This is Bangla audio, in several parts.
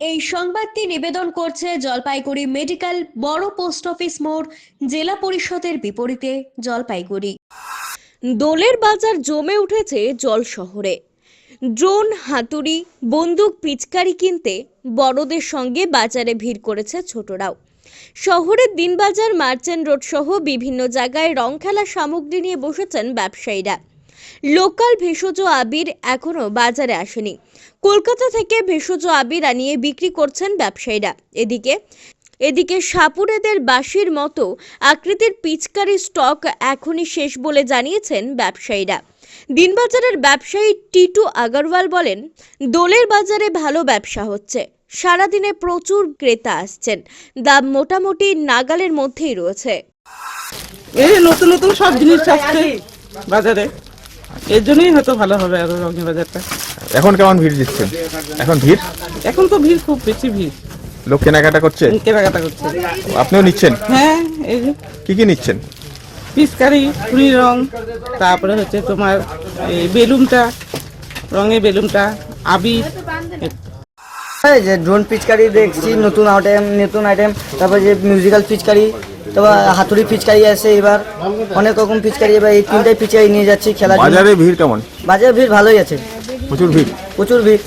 এই সংবাদটি নিবেদন করছে জলপাইগুড়ি মেডিকেল বড় পোস্ট অফিস মোড় জেলা পরিষদের বিপরীতে জলপাইগুড়ি। দোলের বাজার জমে উঠেছে জল শহরে। ড্রোন, হাতুড়ি, বন্দুক, পিচকারি কিনতে বড়দের সঙ্গে বাজারে ভিড় করেছে ছোটরাও। শহরের দিনবাজার, মার্চেন্ট রোড সহ বিভিন্ন জায়গায় রং খেলা সামগ্রী নিয়ে বসেছেন ব্যবসায়ীরা। লোকাল ভেষজ আবির এখনও বাজারে আসেনি। কলকাতা থেকে ভেষজ আবির আনিয়ে বিক্রি করছেন ব্যবসায়ীরা। এদিকে এদিকে সাপুড়েদের বাঁশির মতো আকৃতির পিচকারি স্টক এখনই শেষ বলে জানিয়েছেন ব্যবসায়ীরা। দিনবাজারের ব্যবসায়ী টিটু আগরওয়াল বলেন, দোলের বাজারে ভালো ব্যবসা হচ্ছে। সারাদিনে প্রচুর ক্রেতা আসছেন। দাম মোটামুটি নাগালের মধ্যেই রয়েছে। এই নতুন নতুন সব জিনিস আসছে বাজারে। এর জন্যই হয়তো ভালো হবে আরও রঙের বাজারটা এখন কেমন ভিড় দিচ্ছেন এখন ভিড়? এখন তো ভিড় খুব বেশি ভিড়। লোক কেনাকাটা করছে? কেনাকাটা করছে। আপনিও নিচ্ছেন? হ্যাঁ এই যে। কি কি নিচ্ছেন? পিচকারি ফুলি রং তারপরে হচ্ছে তোমার এই বেলুনটা রঙের বেলুনটা আবির। এই যে ড্রোন পিচকারি দেখছি নতুন আইটেম নতুন আইটেম তারপর যে মিউজিক্যাল পিচকারি তারপর হাতুড়ি পিচকারি আছে এবার। অনেক রকম পিচকারি এবার এই তিনটাই পিচকারি নিয়ে যাচ্ছি জন্য। বাজারে ভিড় কেমন? বাজারে ভিড় ভালোই আছে। প্রচুর ভিড়? প্রচুর ভিড়।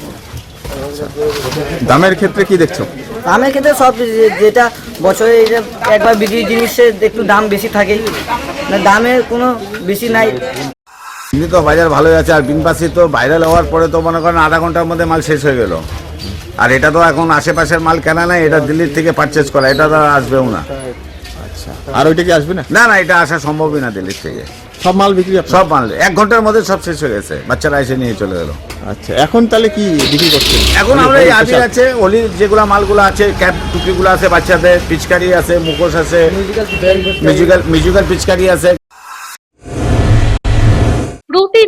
দামের ক্ষেত্রে কি দেখছ? দামের ক্ষেত্রে সব যেটা বছরে এই যে একবার বিক্রি জিনিসের একটু দাম বেশি থাকে। না দামের কোনো বেশি নাই। এমনি তো বাজার ভালোই আছে আর বিনবাসী তো ভাইরাল হওয়ার পরে তো মনে করেন আধা ঘণ্টার মধ্যে মাল শেষ হয়ে গেল। আর এটা তো এখন আশেপাশের মাল কেনা নাই এটা দিল্লির থেকে পারচেজ করা এটা তো আর আসবেও না। আর ওইটা কি আসবে না? না না এটা আসা সম্ভবই না দিল্লির থেকে। সব মাল বিক্রি? সব মাল এক ঘণ্টার মধ্যে সব শেষ হয়ে গেছে। বাচ্চারা এসে নিয়ে চলে গেল। আচ্ছা এখন তাহলে কি বিক্রি করছেন? এখন আমরা এই আবির আছে অলির যেগুলো মালগুলো আছে ক্যাপ টুপিগুলো আছে বাচ্চাদের পিচকারি আছে মুখোশ আছে মিউজিক্যাল মিউজিক্যাল পিচকারি আছে